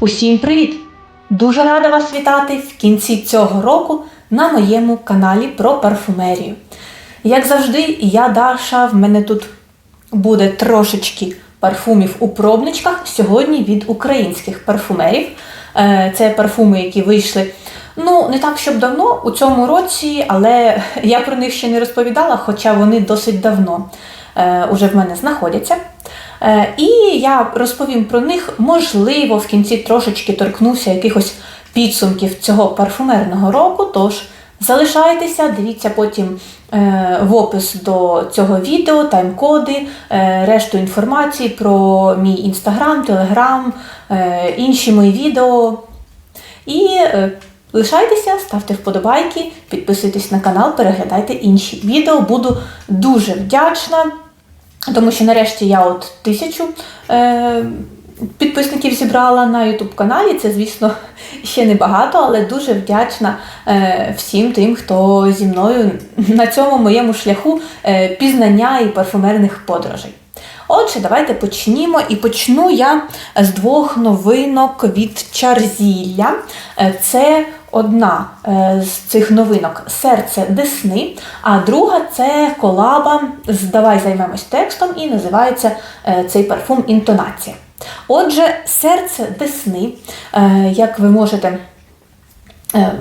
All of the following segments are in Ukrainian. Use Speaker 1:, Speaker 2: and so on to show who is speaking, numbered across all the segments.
Speaker 1: Усім привіт! Дуже рада вас вітати в кінці цього року на моєму каналі про парфумерію. Як завжди, я Даша, в мене тут буде трошечки парфумів у пробничках. Сьогодні від українських парфумерів. Е, Це парфуми, які вийшли ну, не так, щоб давно у цьому році, але я про них ще не розповідала, хоча вони досить давно е, уже в мене знаходяться. Е, І я розповім про них, можливо, в кінці трошечки торкнуся якихось підсумків цього парфумерного року. Тож залишайтеся, дивіться потім е, в опис до цього відео, тайм-коди, е, решту інформації про мій інстаграм, телеграм, інші мої відео. І е, лишайтеся, ставте вподобайки, підписуйтесь на канал, переглядайте інші відео. Буду дуже вдячна. Тому що нарешті я от тисячу підписників зібрала на YouTube каналі. Це, звісно, ще не багато, але дуже вдячна е, всім тим, хто зі мною на цьому моєму шляху е, пізнання і парфумерних подорожей. Отже, давайте почнімо. І почну я з двох новинок від Чарзілля. Е, Це одна з цих новинок серце Десни, а друга це колаба з Давай займемось текстом і називається цей парфум Інтонація. Отже, серце Десни, е, як ви можете е,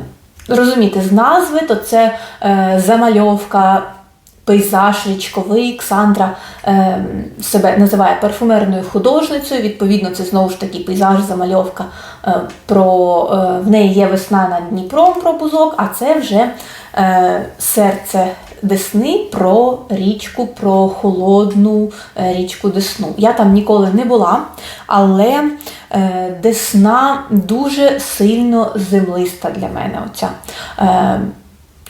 Speaker 1: розуміти з назви, то це е, замальовка пейзаж річковий. Ксандра себе називає парфумерною художницею. Відповідно, це знову ж таки пейзаж, замальовка про в неї є весна над Дніпром про бузок, а це вже серце Десни про річку, про холодну е, річку Десну. Я там ніколи не була, але е, Десна дуже сильно землиста для мене. Оця.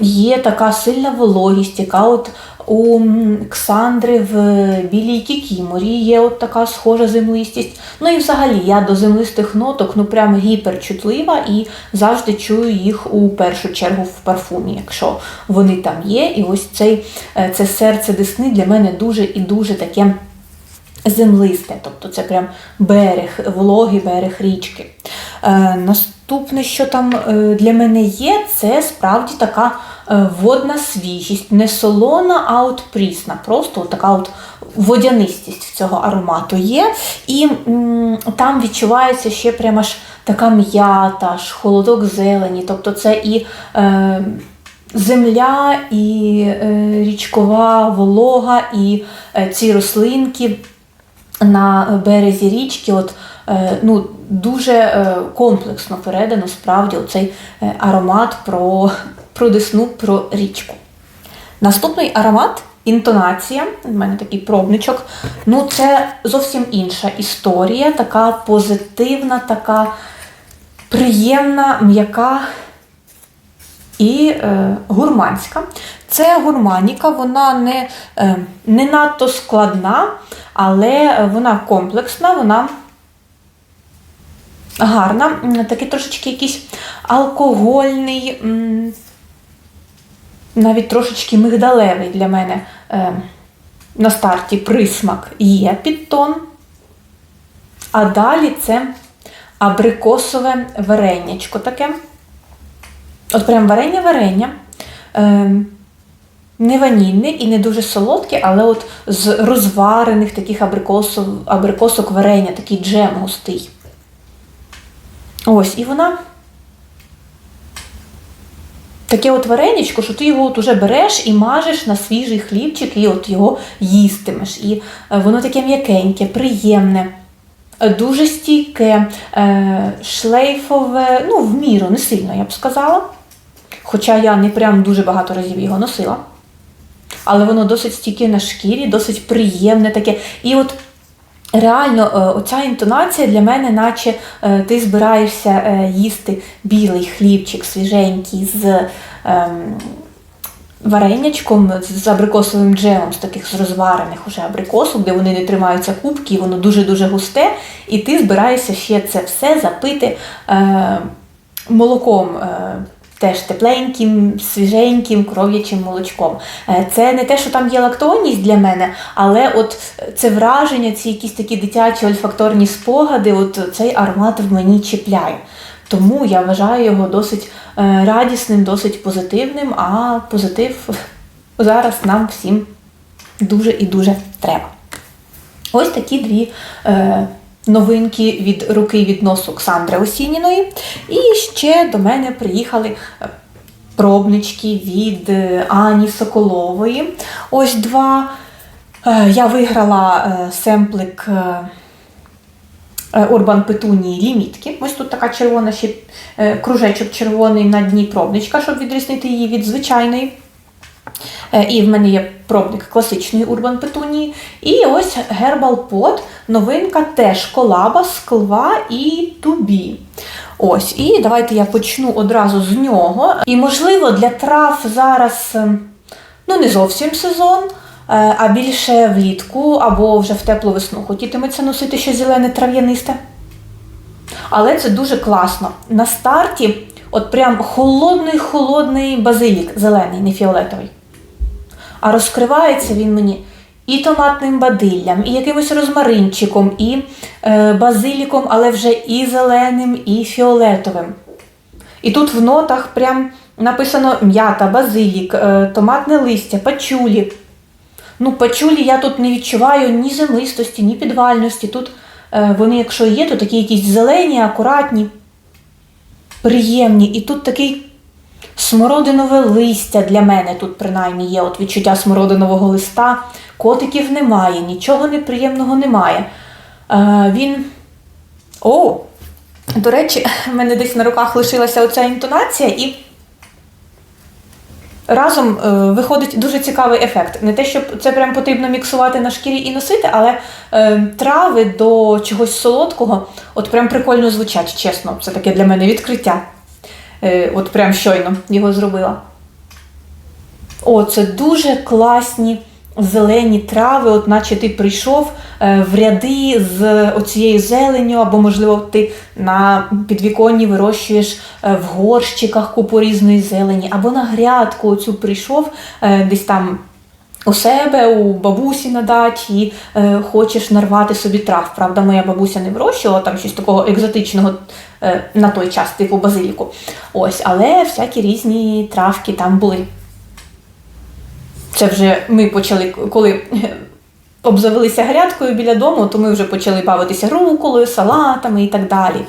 Speaker 1: Е, Є така сильна вологість, яка от у Ксандри в Білій Кікіморі є от така схожа землистість. Ну і взагалі я до землистих ноток ну прям гіперчутлива і завжди чую їх у першу чергу в парфумі, якщо вони там є. І ось цей, е, це серце Десни для мене дуже і дуже таке землисте, тобто це прям берег, вологий берег річки. Е, наступне, що там е, для мене є, це справді така е, водна свіжість, не солона, а от прісна. Просто от така от водянистість цього аромату є. І м, там відчувається ще прямо аж така м'ята, аж холодок зелені. Тобто це і. Е, Земля і е, річкова волога, і е, ці рослинки на березі річки, от, е, ну, дуже е, комплексно передано справді цей аромат про, про десну, про річку. Наступний аромат інтонація. У мене такий пробничок. Ну, це зовсім інша історія, така позитивна, така приємна, м'яка і е, гурманська. Це гурманіка, вона не, е, не надто складна, але вона комплексна, вона гарна, такий трошечки якийсь алкогольний, навіть трошечки мигдалевий для мене е, на старті присмак є підтон. А далі це абрикосове варенячко таке. От прям варення-варення. Не ванільне і не дуже солодке, але от з розварених таких абрикосов, абрикосок варення, такий джем густий. Ось, і вона таке от вареничко, що ти його от уже береш і мажеш на свіжий хлібчик, і от його їстимеш. І е, воно таке м'якеньке, приємне. е, Дуже стійке, е, шлейфове, ну, в міру, не сильно, я б сказала. Хоча я не прям дуже багато разів його носила. Але воно досить стійке на шкірі, досить приємне таке. І от реально е, оця інтонація для мене, наче е, ти збираєшся е, їсти білий хлібчик свіженький з ем, варенячком з абрикосовим джемом, з таких з розварених уже абрикосок, де вони не тримаються кубки, воно дуже-дуже густе. І ти збираєшся ще це все запити молоком. Теж тепленьким, свіженьким, кров'ячим молочком. Е, Це не те, що там є лактонність для мене, але от це враження, ці якісь такі дитячі ольфакторні спогади, от цей аромат в мені чіпляє. Тому я вважаю його досить е, радісним, досить позитивним, а позитив зараз нам всім дуже і дуже треба. Ось такі дві е, новинки від руки від носу Оксандри Осініної. І ще до мене приїхали е, пробнички від е, Ані Соколової. Ось два. Е, я виграла семплик. Урбан Петунії лімітки. Ось тут така червона ще кружечок червоний на дні пробничка, щоб відрізнити її від звичайної. Е, І в мене є пробник класичної Урбан Петунії. І ось Herbal Pot, новинка теж колаба, склва і тубі. Ось, і давайте я почну одразу з нього. І, можливо, для трав зараз ем, ну, не зовсім сезон, е, а більше влітку або вже в теплу весну. Хотітиметься носити щось зелене трав'янисте. Але це дуже класно. На старті, от прям холодний-холодний базилік, зелений, не фіолетовий. А розкривається він мені і томатним бадиллям, і якимось розмаринчиком, і е, базиліком, але вже і зеленим, і фіолетовим. І тут в нотах прям написано м'ята, базилік, е, томатне листя, пачулі. Ну, пачулі я тут не відчуваю ні землистості, ні підвальності. Тут е, вони, якщо є, то такі якісь зелені, акуратні, приємні. І тут такий смородинове листя для мене тут принаймні є. От відчуття смородинового листа. Котиків немає, нічого неприємного немає. Е, він. О! До речі, в мене десь на руках лишилася оця інтонація, і разом е, виходить дуже цікавий ефект. Не те, щоб це прям потрібно міксувати на шкірі і носити, але е, трави до чогось солодкого от прям прикольно звучать, чесно. Це таке для мене відкриття. Е, от прям щойно його зробила. О, це дуже класні зелені трави, от наче ти прийшов е, в ряди з оцією зеленю, або, можливо, ти на підвіконні вирощуєш е, в горщиках купу різної зелені, або на грядку оцю прийшов десь там. У себе, у бабусі на дачі і е, хочеш нарвати собі трав. Правда, моя бабуся не вирощувала там щось такого екзотичного е, на той час, типу базиліку. Ось, але всякі різні травки там були. Це вже ми почали, коли обзавелися грядкою біля дому, то ми вже почали бавитися руколою, салатами і так далі.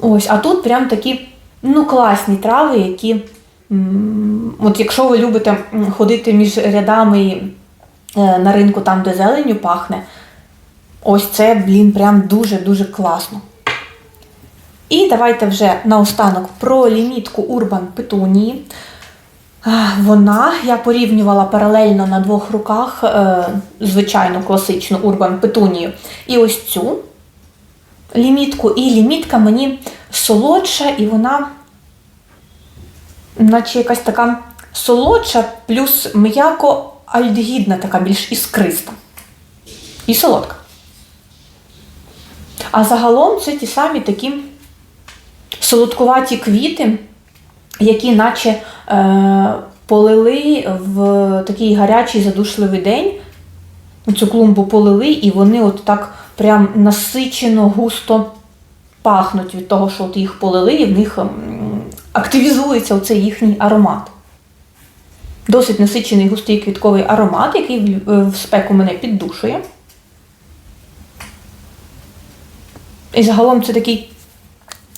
Speaker 1: Ось, а тут прям такі ну, класні трави, які, от якщо ви любите ходити між рядами е, на ринку, там, де зеленю пахне, ось це, блін, прям дуже-дуже класно. І давайте вже наостанок про лімітку Urban Petunii. Вона, я порівнювала паралельно на двох руках е, звичайну класичну Urban Petunію і ось цю лімітку. І лімітка мені солодша, і вона, наче якась така солодша, плюс м'яко альдегідна, така більш іскриста. І солодка. А загалом це ті самі такі солодкуваті квіти, які наче е, полили в такий гарячий задушливий день. Цю клумбу полили, і вони от так прям насичено, густо пахнуть від того, що от їх полили, і в них активізується оцей їхній аромат. Досить насичений густий квітковий аромат, який в- в спеку мене піддушує. І загалом це такий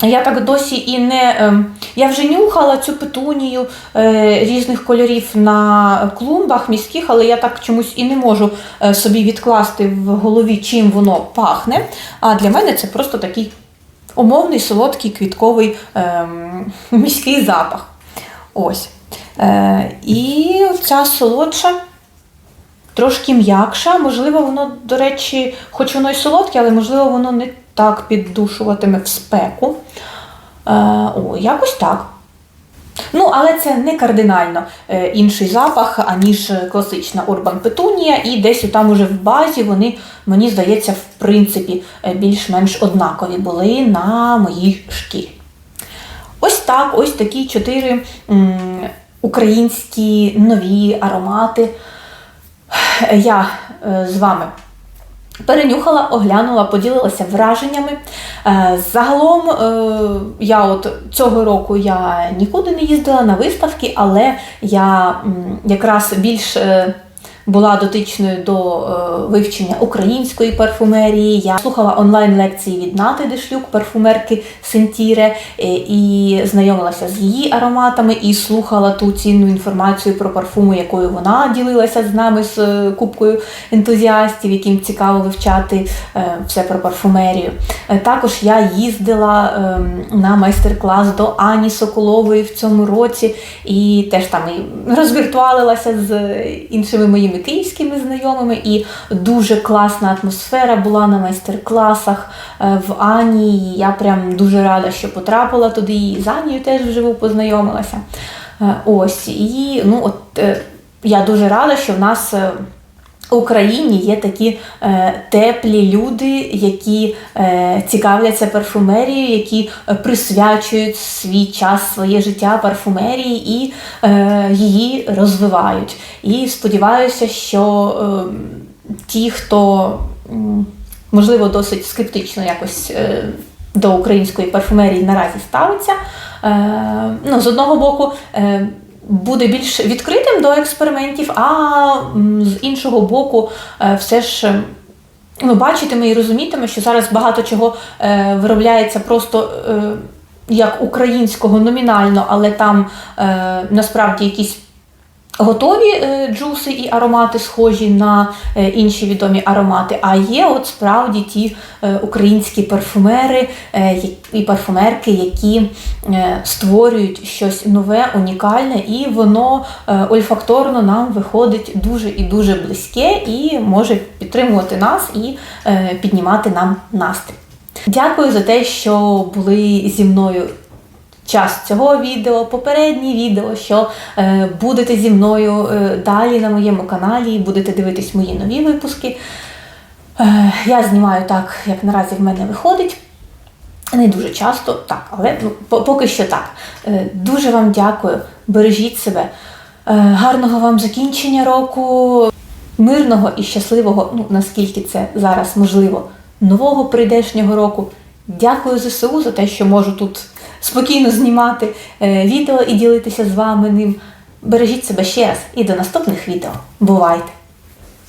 Speaker 1: я так досі і не. ем, Я вже нюхала цю петунію е, різних кольорів на клумбах міських, але я так чомусь і не можу е, собі відкласти в голові, чим воно пахне. А для мене це просто такий умовний, солодкий, квітковий ем, міський запах. Ось. Е, і ця солодша. Трошки м'якша, можливо, воно, до речі, хоч воно й солодке, але можливо воно не так піддушуватиме в спеку. Е, о, якось так. Ну, але це не кардинально е, інший запах, аніж класична Urban Petunia, і десь там уже в базі вони, мені здається, в принципі, е, більш-менш однакові були на моїй шкірі. Ось так, ось такі чотири українські нові аромати. Я е, з вами перенюхала, оглянула, поділилася враженнями. Е, Загалом, е, я от цього року я нікуди не їздила на виставки, але я якраз більш е, була дотичною до е, вивчення української парфумерії. Я слухала онлайн-лекції від Нати Дешлюк, парфумерки Сентіре, е, і знайомилася з її ароматами, і слухала ту цінну інформацію про парфуми, якою вона ділилася з нами з е, купкою ентузіастів, яким цікаво вивчати е, все про парфумерію. Е, Також я їздила ем, на майстер-клас до Ані Соколової в цьому році, і теж там і розвіртуалилася з іншими моїми київськими знайомими. І дуже класна атмосфера була на майстер-класах е, в Ані. І я прям дуже рада, що потрапила туди. І з Анією теж вживу познайомилася. Е, Ось і ну от е, я дуже рада, що в нас. Україні є такі е, теплі люди, які е, цікавляться парфумерією, які е, присвячують свій час, своє життя парфумерії і е, її розвивають. І сподіваюся, що е, ті, хто можливо досить скептично якось е, до української парфумерії наразі ставиться, е, ну, з одного боку. Е, буде більш відкритим до експериментів, а з іншого боку, е, все ж ми ну, бачитиме і розумітиме, що зараз багато чого е, виробляється просто е, як українського номінально, але там е, насправді якісь. Готові е, джуси і аромати схожі на е, інші відомі аромати, а є от справді ті е, українські парфумери і парфумерки, які створюють щось нове, унікальне, і воно ольфакторно нам виходить дуже і дуже близьке і може підтримувати нас і піднімати нам настрій. Дякую за те, що були зі мною час цього відео, попереднє відео, що е, будете зі мною е, далі на моєму каналі і будете дивитись мої нові випуски. Е, я знімаю так, як наразі в мене виходить. Не дуже часто, так, але ну, поки що так. Е, дуже вам дякую, бережіть себе. Е, гарного вам закінчення року, мирного і щасливого, ну наскільки це зараз можливо, нового прийдешнього року. Дякую ЗСУ за те, що можу тут спокійно знімати е, відео і ділитися з вами ним. Бережіть себе ще раз і до наступних відео. Бувайте!